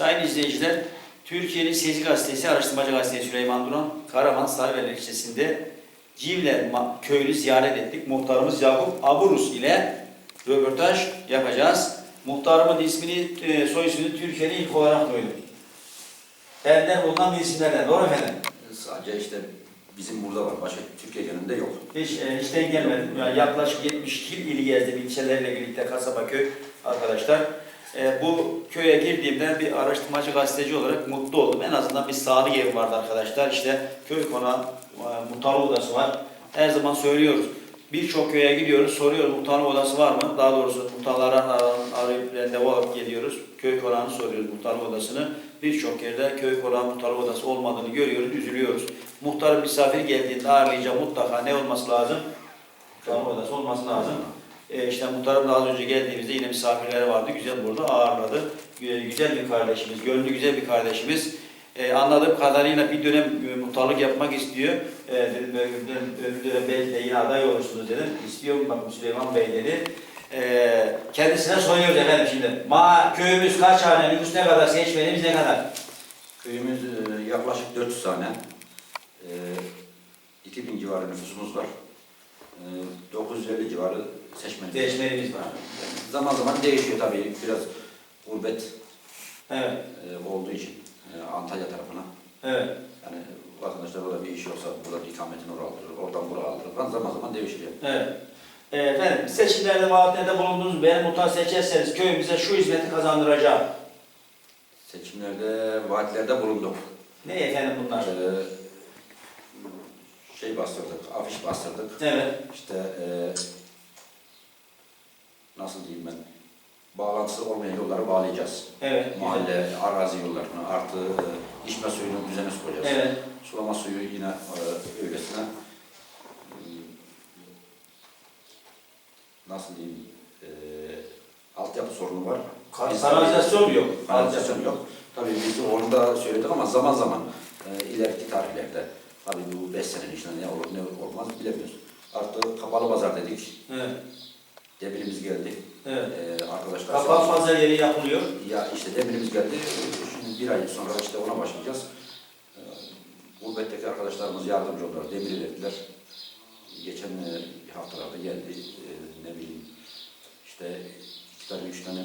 Sayın izleyiciler, Türkiye'nin Sezi Gazetesi, Araştırmacı Gazetesi Süleyman Duran, Karaman Sarıbeli ilçesinde Civler köyünü ziyaret ettik. Muhtarımız Yakup Aburus ile röportaj yapacağız. Muhtarımın ismini, e, soy ismini Türkiye'nin ilk olarak duydum. Enden bulunan bir isimlerden, doğru efendim? Sadece işte bizim burada var. Başka Türkiye genelinde yok. Hiç, e, hiç denk gelmedim. Yani yaklaşık 70 il gezdim ilçelerle birlikte kasaba köy arkadaşlar. E, bu köye girdiğimde bir araştırmacı gazeteci olarak mutlu oldum. En azından bir sağlık evi vardı arkadaşlar. İşte köy konağı, e, muhtarlık odası var. Her zaman söylüyoruz. Birçok köye gidiyoruz, soruyoruz muhtarlık odası var mı? Daha doğrusu muhtarlara ar- arayıp randevu alıp geliyoruz. Köy konağını soruyoruz, muhtarlık odasını. Birçok yerde köy konağı muhtarlık odası olmadığını görüyoruz, üzülüyoruz. Muhtar misafir geldiğinde ağırlayacak mutlaka ne olması lazım? Muhtarlık odası olması lazım. E, işte muhtarım da az önce geldiğimizde yine misafirleri vardı. Güzel burada ağırladı. E, güzel bir kardeşimiz, gönlü güzel bir kardeşimiz. E, anladığım kadarıyla bir dönem e, muhtarlık yapmak istiyor. E, dedim öbür dönem, belki de yine aday olursunuz dedim. İstiyorum bakın Süleyman Bey dedi. E, kendisine soruyoruz efendim şimdi. Ma köyümüz kaç hane, nüfus ne kadar, seçmenimiz ne kadar? Köyümüz yaklaşık 400 tane. E, 2000 civarı nüfusumuz var. E, 950 civarı seçmen. Seçmenimiz var. Zaman zaman değişiyor tabii. Biraz gurbet Evet, e, olduğu için e, Antalya tarafına. evet. Yani vatandaşlar orada bir iş yoksa burada bir ikametini oraya aldırır, oradan buraya aldırır falan zaman zaman değişiyor. Evet. Ee, Efendim seçimlerde vaatlerde bulundunuz. Beni muhtar seçerseniz köyümüze şu hizmeti kazandıracağım. Seçimlerde, vaatlerde bulunduk. Ne efendim bunlar? Ee, şey bastırdık, afiş bastırdık. Evet. İşte eee nasıl diyeyim ben, bağlantısı olmayan yolları bağlayacağız. Evet. Mahalle, arazi yollarını, artı eee, içme suyunu düzene koyacağız. Evet. Sulama suyu yine eee, öylesine. nasıl diyeyim, eee altyapı sorunu var. Kanalizasyon yok. Kanalizasyon yok. Tabii biz onu da söyledik ama zaman zaman e, ileriki tarihlerde tabii bu 5 senenin içinde ne olur ne olmaz bilemiyoruz. Artık kapalı pazar dedik. Evet. Demirimiz geldi. Evet. E, arkadaşlar Kapalı pazar yeri yapılıyor. ya işte demirimiz geldi. Şimdi bir ay sonra işte ona başlayacağız. E, gurbetteki arkadaşlarımız yardımcı oldular. Demiri verdiler. Geçen e, haftalarda geldi. E, ne bileyim işte iki tane, üç tane,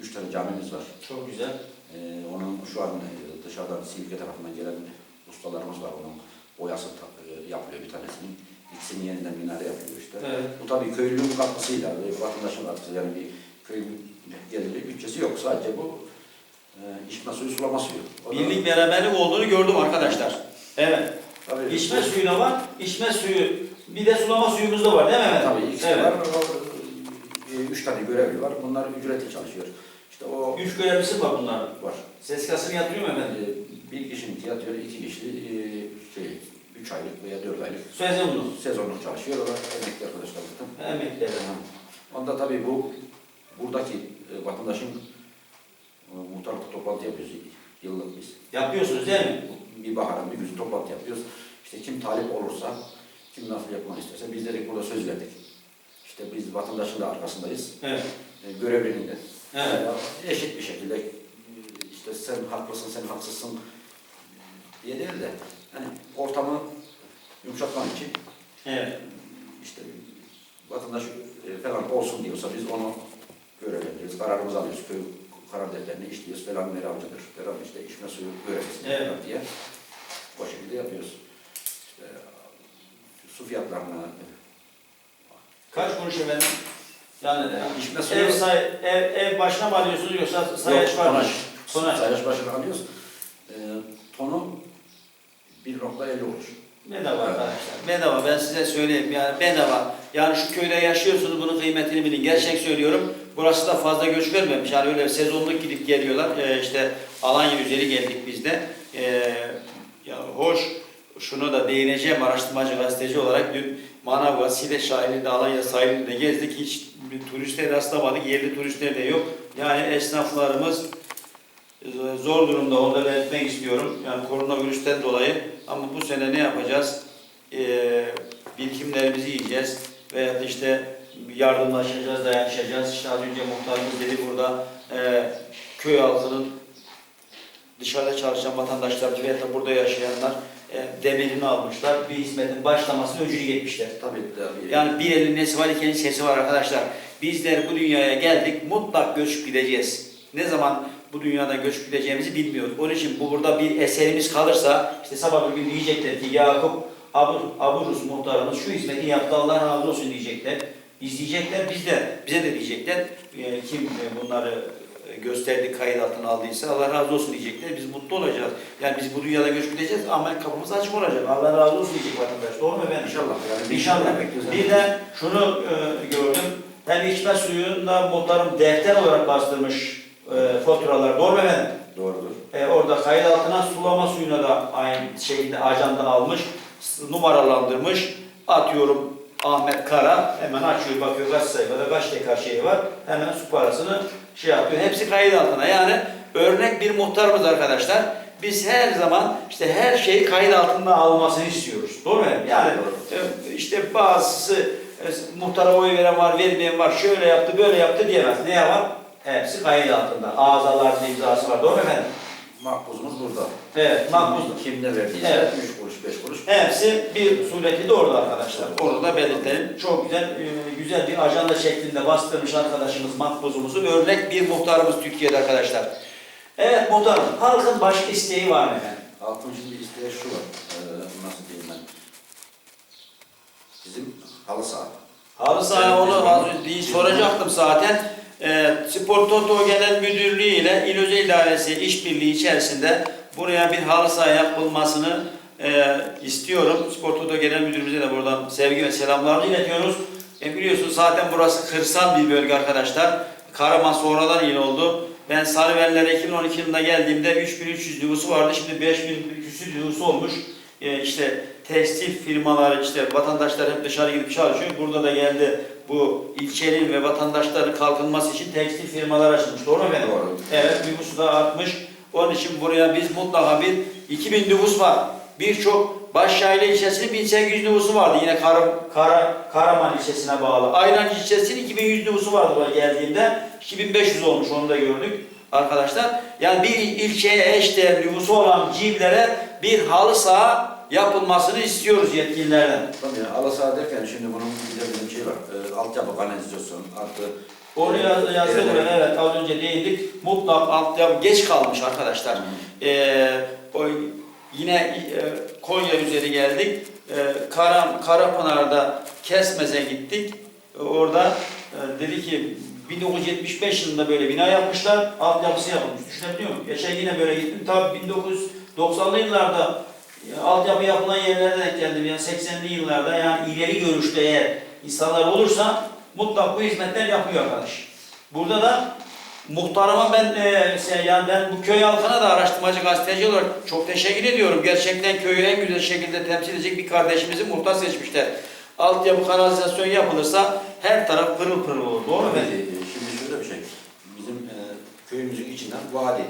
üç tane camimiz var. Çok güzel. Ee, onun şu an e, dışarıdan Silifke tarafından gelen ustalarımız var. Onun boyası ta- e, yapılıyor bir tanesinin. İkisini yeniden minare yapıyor işte. Evet. Bu tabii köylünün katkısıyla vatandaşın katkısı yani bir köyün geliri bütçesi yok. Sadece bu e, içme suyu, sulama suyu. O da- Birlik beraberlik olduğunu gördüm arkadaşlar. Evet. Tabii, İçme suyu da var. İçme suyu bir de sulama suyumuz da var değil mi? Tabii ikisi evet. var. O, e, üç tane görevli var. Bunlar ücretli çalışıyor. İşte o Üç görevlisi var bunlar. var. Ses kasını yatırıyor mu efendim? E, bir kişinin tiyatro, iki kişi e, şey, üç aylık veya dört aylık Söylesene bunu. sezonluk çalışıyor. O da emekli arkadaşlarımızdan. Emeklilerden. Onda tabii bu buradaki e, vatandaşın e, muhtarlıkta toplantı yapıyoruz yıllık biz. Yapıyorsunuz değil mi? Bir baharın bir güzün toplantı yapıyoruz. İşte kim talip olursa, kim nasıl yapmak isterse biz dedik burada söz verdik. İşte biz vatandaşın da arkasındayız. Evet. E, görevlinin de. Evet. E, eşit bir şekilde işte sen haklısın, sen haksızsın diye değil de hani ortamı yumuşatmak için Evet. işte vatandaş e, falan olsun diyorsa biz onu görevlendiriyoruz, kararımızı alıyoruz, köy karar defterini işliyoruz, falan meramcıdır, falan işte içme suyu görevlisini Evet. diye o şekilde yapıyoruz. İşte su fiyatlarına Kaç kuruş efendim? Yani de. içme suyu Ev, say, ev, ev başına mı alıyorsunuz yoksa sayaç var mı? Tonaj. Sayaç başına alıyoruz. E, tonu 1.50 olur. Bedava arkadaşlar. Bedava ben size söyleyeyim yani bedava. Yani şu köyde yaşıyorsunuz bunun kıymetini bilin. Gerçek söylüyorum. Burası da fazla göç görmemiş. Yani öyle sezonluk gidip geliyorlar. Ee, işte Alanya üzeri geldik biz de. Ee, ya hoş şunu da değineceğim araştırmacı gazeteci olarak dün Manavgat, Side sahilinde, Alanya sahilinde gezdik. Hiç turiste rastlamadık. Yerli turistler de yok. Yani esnaflarımız e, zor durumda onu da belirtmek istiyorum. Yani koronavirüsten dolayı. Ama bu sene ne yapacağız? Ee, birikimlerimizi yiyeceğiz. Veya da işte yardımlaşacağız, dayanışacağız. İşte az önce muhtarımız dedi burada e, köy halkının dışarıda çalışan vatandaşlarımız veya da burada yaşayanlar e, demirini almışlar. Bir hizmetin başlamasını öncülük etmişler. Tabii tabii. Yani bir elin nesi var, iki elin sesi var arkadaşlar. Bizler bu dünyaya geldik, mutlak göçüp gideceğiz. Ne zaman bu dünyadan göçüp gideceğimizi bilmiyoruz. Onun için bu burada bir eserimiz kalırsa, işte sabah bir gün diyecekler ki Yakup Abur, Aburus muhtarımız şu hizmeti yaptı, Allah razı olsun diyecekler. İzleyecekler, biz de, bize de diyecekler. E, kim e, bunları e, gösterdi, kayıt altına aldıysa Allah razı olsun diyecekler. Biz mutlu olacağız. Yani biz bu dünyada göçüp gideceğiz, amel kapımız açık olacak. Allah razı olsun diyecek vatandaş. Doğru mu efendim? İnşallah. Yani İnşallah. bekliyoruz. Bir de şunu e, gördüm. Hem içme suyunda muhtarım defter olarak bastırmış e, faturalar. Doğru mu efendim? Doğrudur. E, orada kayıt altına sulama suyuna da aynı şekilde ajanda almış. Numaralandırmış. Atıyorum Ahmet Kara hemen açıyor bakıyor kaç sayfada kaç dekar şey var. Hemen su parasını şey yapıyor. Hepsi kayıt altına. Yani örnek bir muhtarımız arkadaşlar. Biz her zaman işte her şeyi kayıt altında almasını istiyoruz. Doğru mu? Yani e, işte bazısı e, muhtara oy veren var, vermeyen var, şöyle yaptı, böyle yaptı diyemez. Ne var? Hepsi kayıt altında. Ağzaların imzası var. Doğru mu efendim? Makbuzumuz burada. Evet, makbuz. Kim ne verdiyse Evet. 3 kuruş 5 kuruş. Hepsi bir sureti de orada arkadaşlar. Orada da belirtelim. Çok güzel e, güzel bir ajanda şeklinde bastırmış arkadaşımız makbuzumuzu. Örnek bir muhtarımız Türkiye'de arkadaşlar. Evet muhtarım, halkın başka isteği var mı efendim? Halkın şimdi isteği şu var. Ee, nasıl diyeyim ben? Bizim halı saha. Halı saha onu az önce soracaktım zaten. E, Spor Toto Genel Müdürlüğü ile İl Özel İdaresi işbirliği içerisinde buraya bir halı saha yapılmasını e, istiyorum. Spor Toto Genel Müdürümüze de buradan sevgi ve selamlarını iletiyoruz. E, biliyorsunuz zaten burası kırsal bir bölge arkadaşlar. Karaman sonradan il oldu. Ben Sarıverler'e 2012 yılında geldiğimde 3300 nüfusu vardı. Şimdi 5000 küsür nüfusu olmuş. E, işte tekstil firmaları işte vatandaşlar hep dışarı gidip çalışıyor. Burada da geldi bu ilçenin ve vatandaşların kalkınması için tekstil firmalar açılmış. Doğru mu efendim? Doğru. Evet nüfusu da artmış. Onun için buraya biz mutlaka bir 2000 nüfus var. Birçok Başşahile ilçesinin 1800 nüfusu vardı. Yine Kara, Kara, Karaman ilçesine bağlı. Ayrancı ilçesinin 2100 nüfusu vardı buraya geldiğimde. 2500 olmuş onu da gördük arkadaşlar. Yani bir ilçeye eşdeğer nüfusu olan civlere bir halı saha yapılmasını istiyoruz yetkililerden. Tabii halı saha derken şimdi bunun bir de bir şey var. Ee, altyapı kanalizasyon artı Onu yaz, yazdık Evet. buraya, evet az önce değindik. Mutlak altyapı geç kalmış arkadaşlar. Ee, o, yine e, Konya üzeri geldik. Ee, Kara, Karapınar'da Kesmez'e gittik. Ee, Orada e, dedi ki 1975 yılında böyle bina yapmışlar. Altyapısı yapılmış. Düşünebiliyor musun? Geçen yine böyle gittim. Tabii 1990'lı yıllarda e, altyapı yapılan yerlere denk geldim. Yani 80'li yıllarda yani ileri görüşte eğer insanlar olursa mutlak bu hizmetler yapıyor arkadaş. Burada da muhtarıma ben e, yani ben bu köy halkına da araştırmacı gazeteci olarak çok teşekkür ediyorum. Gerçekten köyü en güzel şekilde temsil edecek bir kardeşimizi muhtar seçmişler. Altyapı kanalizasyon yapılırsa her taraf pırıl pırıl olur. Doğru mu? E, Şimdi şöyle bir şey. Bizim e, köyümüzün içinden vadi.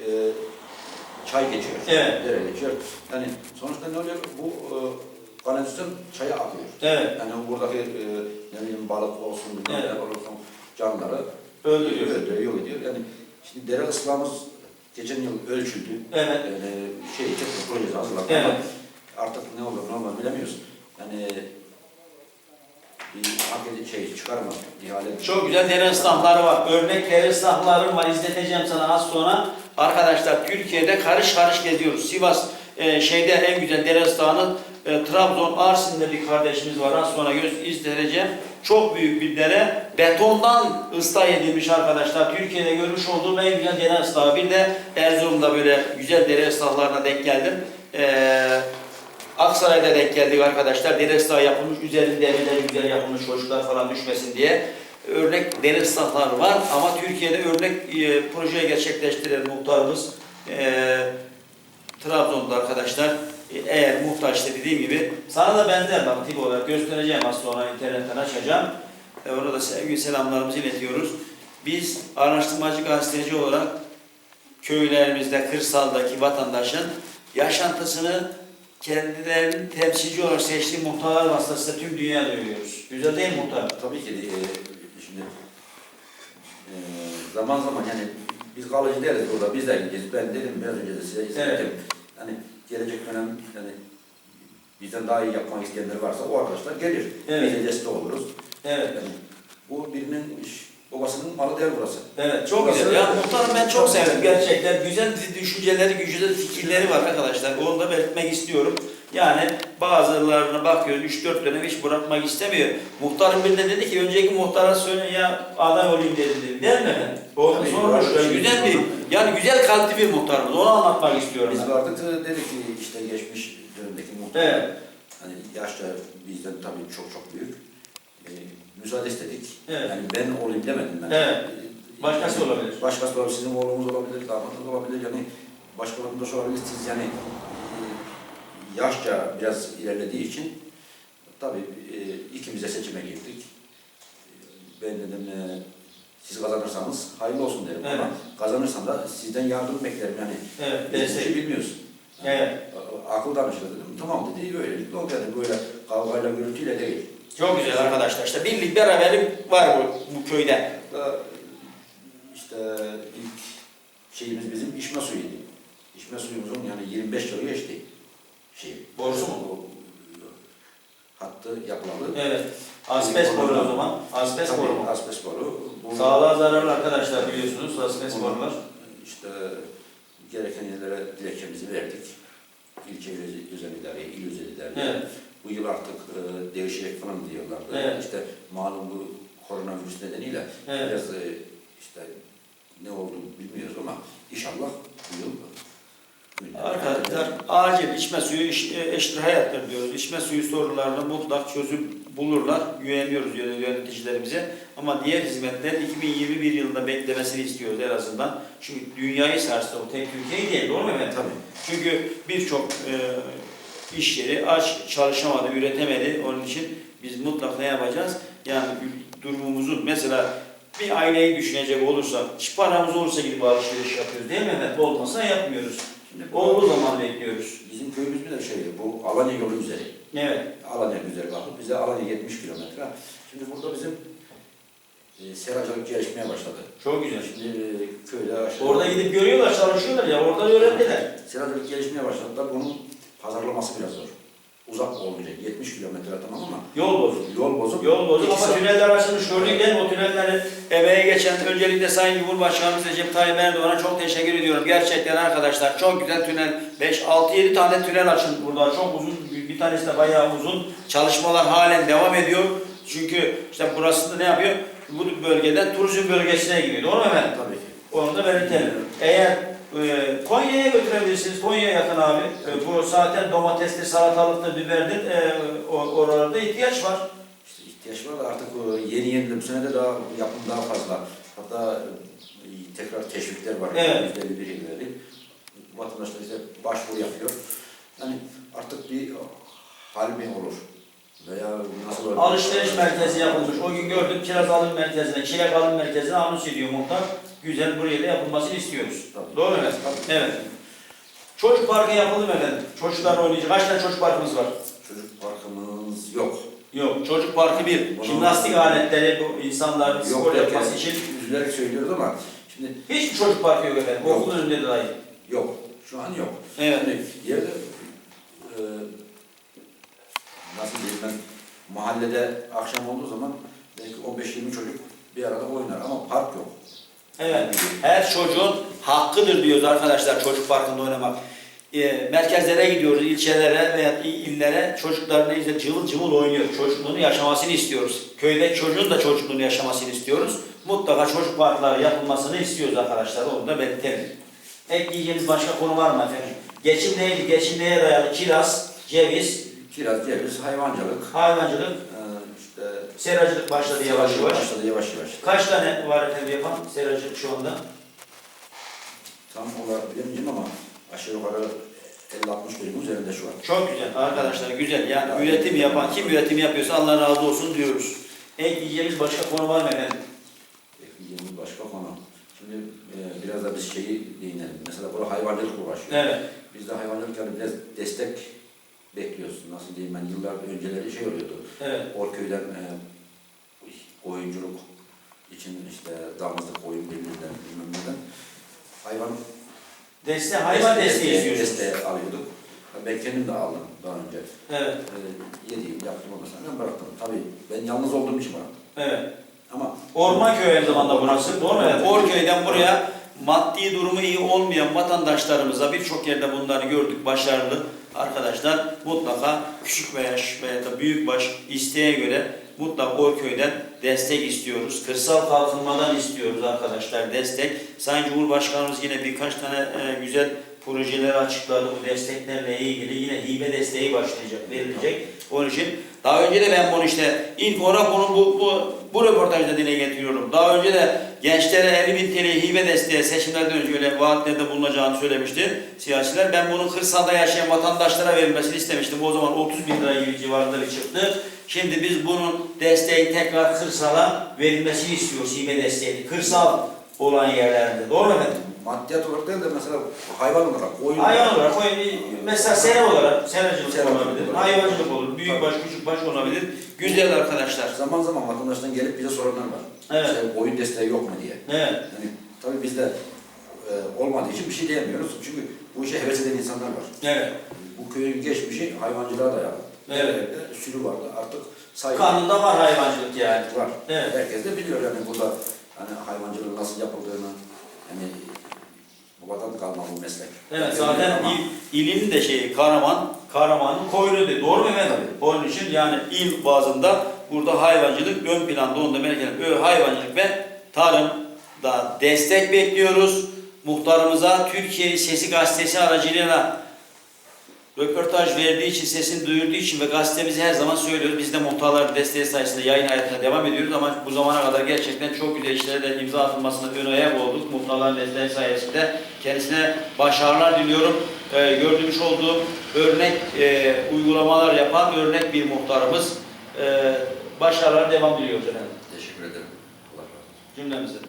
E, çay geçiyor. Evet. Dere geçiyor. Yani sonuçta ne oluyor? Bu e, kanalizasyon çaya akıyor. Evet. Yani buradaki e, ne bileyim balık olsun, Evet. ne olsun canlıları Öldürüyor. öldürüyor, yok ediyor. Yani şimdi dere ıslahımız geçen yıl ölçüldü. Evet. Yani şey, teknik projesi hazırlandı Evet. ama artık ne olur ne olmaz bilemiyoruz. Yani bir hak edici şey çıkarma, ihale. Çok güzel dere ıslahları var. Örnek dere ıslahlarım var. İzleteceğim sana az sonra. Arkadaşlar Türkiye'de karış karış geziyoruz. Sivas e, şeyde en güzel dere ıslahını e, Trabzon Arsin'de bir kardeşimiz var. Az sonra göz izleteceğim. Çok büyük bir dere. Betondan ıslah edilmiş arkadaşlar. Türkiye'de görmüş olduğum en güzel dere ıslahı. Bir de Erzurum'da böyle güzel dere ıslahlarına denk geldim. Eee Aksaray'da denk geldik arkadaşlar. Dere ıslahı yapılmış, üzerinde demirler güzel yapılmış çocuklar falan düşmesin diye. Örnek dere ıslahları var ama Türkiye'de örnek e, projeyi gerçekleştiren muhtarımız e, Trabzon'da arkadaşlar. E, eğer muhtaçsa dediğim gibi sana da benzer bak tip olarak göstereceğim az sonra internetten açacağım. E, ona da sevgi selamlarımızı iletiyoruz. Biz araştırmacı gazeteci olarak köylerimizde, kırsaldaki vatandaşın yaşantısını kendilerinin temsilci olarak seçtiği muhtarlar vasıtasıyla tüm dünyada görüyoruz. Güzel değil muhtar? Tabii ki de, e, şimdi e, zaman zaman yani biz kalıcı değiliz burada. Biz de gideceğiz. Ben dedim biraz önce de size izledim. Yani gelecek dönem yani bizden daha iyi yapmak isteyenler varsa o arkadaşlar gelir. Evet. Biz de destek oluruz. Evet. Yani bu birinin iş- babasının malı değil burası. Evet çok Burası- güzel. Ya muhtarım ben çok sevdim gerçekten. Güzel düşünceleri, güzel fikirleri var arkadaşlar. Onu da belirtmek istiyorum. Yani bazılarına bakıyoruz 3-4 dönem hiç bırakmak istemiyor. Muhtarım bir de dedi ki önceki muhtara söyle ya aday olayım dedi. dedi. Değil mi efendim? O Tabii, sormuş. bir şey güzel bir, yani güzel kalpli bir muhtarımız. Onu anlatmak istiyorum. Biz vardık e, dedik ki işte geçmiş dönemdeki muhtar. Evet. Hani yaşça bizden tabii çok çok büyük. E, müsaade istedik. Evet. Yani ben olayım demedim ben. Evet. Başkası yani olabilir. Başkası olabilir, sizin oğlunuz olabilir, damadınız olabilir. Yani başka vatandaş olabilir. Siz yani yaşça biraz ilerlediği için tabii e, ikimiz de seçime girdik. E, Ben dedim e, siz kazanırsanız hayırlı olsun derim. Evet. Ama kazanırsan da sizden yardım beklerim. Yani Evet. biz Destek. bilmiyoruz. Evet. Akıl danışır dedim. Tamam dedi böylelikle oldu yani böyle kavgayla gürültüyle değil. Çok güzel arkadaşlar. İşte birlik beraberlik var bu, bu köyde. Hatta işte ilk şeyimiz bizim içme suyuydu. İçme suyumuzun yani 25 yılı geçti. Şey, Borusu mu? Hattı yapılalı. Evet. Asbest boru o zaman. Asbest Tabii, boru mu? Asbest boru. Bu- Sağlığa zararlı arkadaşlar biliyorsunuz asbest Bunu borular. İşte gereken yerlere dilekçemizi verdik. İlçe özel- özel idare, il özel idare. Evet. Bu yıl artık e, değişecek falan diyorlardı. Evet. İşte malum bu koronavirüs nedeniyle Evet. biraz e, işte ne oldu bilmiyoruz ama inşallah bu yıl Arkadaşlar acil içme suyu e, eşittir hayattır diyoruz. İçme suyu sorunlarını mutlak çözüm bulurlar. Güveniyoruz yön- yöneticilerimize. Ama diğer hizmetler 2021 yılında beklemesini istiyoruz en azından. Çünkü dünyayı sarstı bu tek Türkiye'yi değil. Doğru mu efendim? Tabii. Çünkü birçok e, iş yeri aç, çalışamadı, üretemedi. Onun için biz mutlak ne yapacağız? Yani durumumuzun mesela bir aileyi düşünecek olursak, paramız olursa gidip alışveriş yapıyoruz değil mi efendim? Olmasa yapmıyoruz. Şimdi Olduğu zaman bekliyoruz. Bizim köyümüz bir de şey, bu Alanya yolu üzeri. Evet. Alanya güzergahı. Bize Alanya 70 kilometre. Şimdi burada bizim e, seracılık gelişmeye başladı. Çok güzel. Şimdi e, köyde aşağı... Orada gidip görüyorlar, çalışıyorlar ya. Orada öğrendiler. Seracılık gelişmeye başladılar. Bunun pazarlaması biraz zor. Uzak olacak. 70 kilometre tamam ama Yol bozuk. yol bozuk. Yol bozuk İki ama saat- tüneller açılmış gördük değil mi? O tünelleri emeğe geçen öncelikle Sayın Cumhurbaşkanımız Recep Tayyip Erdoğan'a çok teşekkür ediyorum. Gerçekten arkadaşlar çok güzel tünel. 5, 6, 7 tane tünel açıldı burada. Çok uzun. Bir tanesi de bayağı uzun. Çalışmalar halen devam ediyor. Çünkü işte burası da ne yapıyor? Bu bölgeden turizm bölgesine giriyor. Doğru mu efendim? Tabii ki. Onu da belirtelim. Eğer e, Konya'ya götürebilirsiniz. Konya'ya yakın abi. E, bu zaten domatesli, salatalıklı, biberdir. E, oralarda ihtiyaç var. İşte ihtiyaç var da artık o yeni yeni bu sene de daha yapım daha fazla. Hatta e, tekrar teşvikler var. Evet. Yüzde bir ileri. Vatandaşlar işte başvuru yapıyor. Yani artık bir hal mi olur? Veya nasıl olur? Alışveriş merkezi yapılmış. O gün gördüm kiraz alım merkezine, çilek alım merkezine anons ediyor muhtar. Güzel buraya da yapılmasını istiyoruz. Tabii. Doğru mu efendim? Evet. Çocuk parkı yapıldı mı efendim? Çocuklar oynayacak. Kaç tane çocuk parkımız var? Çocuk parkımız yok. Yok. Çocuk parkı bir. Onu- Jimnastik aletleri bu insanların spor Yok derken yapması için. üzülerek söylüyoruz ama şimdi Hiçbir çocuk parkı yok efendim. Yok. Okulun önünde de dahi. yok. Şu an yok. Evet. Yani yerde e, nasıl diyeyim ben mahallede akşam olduğu zaman belki 15-20 çocuk bir arada oynar ama park yok. Evet. Her çocuğun hakkıdır diyoruz arkadaşlar çocuk parkında oynamak. Ee, merkezlere gidiyoruz, ilçelere veya il- illere çocuklar neyse cıvıl cıvıl oynuyor. Çocukluğunu yaşamasını istiyoruz. Köydeki çocuğun da çocukluğunu yaşamasını istiyoruz. Mutlaka çocuk parkları yapılmasını istiyoruz arkadaşlar. Onu da belirtelim. Ekleyeceğimiz başka konu var mı efendim? Geçim neydi? Geçim neye dayalı? Kiraz, ceviz, Kiraz, ceviz, hayvancılık, hayvancılık, e, işte seracılık başladı yavaş yavaş. Başladı yavaş yavaş. Kaç tane var efendim yapan seracılık şu anda? Tam olarak bilemeyeceğim ama aşağı yukarı 50-60 bölümün üzerinde şu an. Çok güzel arkadaşlar güzel yani üretim yapan kim üretim yapıyorsa Allah razı olsun diyoruz. Ekleyeceğimiz başka konu var mı efendim? Ekleyeceğimiz başka konu. Şimdi e, biraz da biz şeyi değinelim. Mesela burada hayvancılık uğraşıyor. Evet. Biz de hayvancılık yani biraz destek bekliyoruz. Nasıl diyeyim ben yıllar önceleri şey oluyordu. Evet. Orköy'den e, oyunculuk için işte damızlık oyun birbirinden bilmem neden hayvan Deste, hayvan desteği istiyorsunuz. desteği alıyorduk. Ben kendim de aldım daha önce. Evet, Ee, yediğim, yaptım ondan sonra bıraktım. Tabii ben yalnız olduğum için bıraktım. evet. Ama Orman köyü aynı zamanda burası. Doğru mu? Evet. Orköy'den buraya maddi durumu iyi olmayan vatandaşlarımıza birçok yerde bunları gördük. Başarılı arkadaşlar mutlaka küçük veya veya da büyükbaş isteğe göre mutlaka Orköy'den destek istiyoruz. Kırsal kalkınmadan istiyoruz arkadaşlar destek. Sayın Cumhurbaşkanımız yine birkaç tane e, güzel projeler açıkladı bu desteklerle ilgili. Yine hibe desteği başlayacak, verilecek. Onun için daha önce de ben bunu işte ilk olarak bunu bu, bu, bu röportajda dile getiriyorum. Daha önce de gençlere 50 bin TL hibe desteği seçimlerden önce öyle vaatlerde bulunacağını söylemişti siyasiler. Ben bunun kırsalda yaşayan vatandaşlara verilmesini istemiştim. O zaman 30 bin lira gibi civarında bir çıktı. Şimdi biz bunun desteği tekrar kırsala verilmesini istiyoruz hibe desteği. Kırsal olan yerlerde. Doğru mu efendim? Maddiyat olarak değil de mesela hayvan olarak, koyun Hayvan olarak koyun, mesela sera olarak, seracılık Seracılık olabilir, olur. hayvancılık olur, büyük baş, küçük baş olabilir. Güzel arkadaşlar. Zaman zaman vatandaştan gelip bize soranlar var. Evet. İşte koyun desteği yok mu diye. Evet, Yani tabii bizde e, olmadığı için bir şey diyemiyoruz. Çünkü bu işe heves eden insanlar var. evet. Bu köyün geçmişi hayvancılığa dayalı. Evet. Evlerde Sürü vardı artık sayı Kanunda var hayvancılık yani. var. Evet. Herkes de biliyor yani burada hani hayvancılığın nasıl yapıldığını. Yani babadan kalma bu meslek. Evet, zaten il, ilin de şeyi Karaman, Karaman'ın koyunu dedi. Doğru mu efendim? Onun için yani il bazında burada hayvancılık ön planda onu da merak. Böyle hayvancılık ve tarımda destek bekliyoruz. Muhtarımıza Türkiye Sesi Gazetesi aracılığıyla röportaj verdiği için, sesini duyurduğu için ve gazetemizi her zaman söylüyoruz. Biz de muhtarlar desteği sayesinde yayın hayatına devam ediyoruz ama bu zamana kadar gerçekten çok güzel işlere de imza atılmasına ön ayak olduk. Muhtarların desteği sayesinde kendisine başarılar diliyorum. Ee, gördüğümüz olduğum örnek e, uygulamalar yapan örnek bir muhtarımız. Ee, başarılar devam diliyoruz efendim Teşekkür ederim. Allah razı olsun. cümlemize.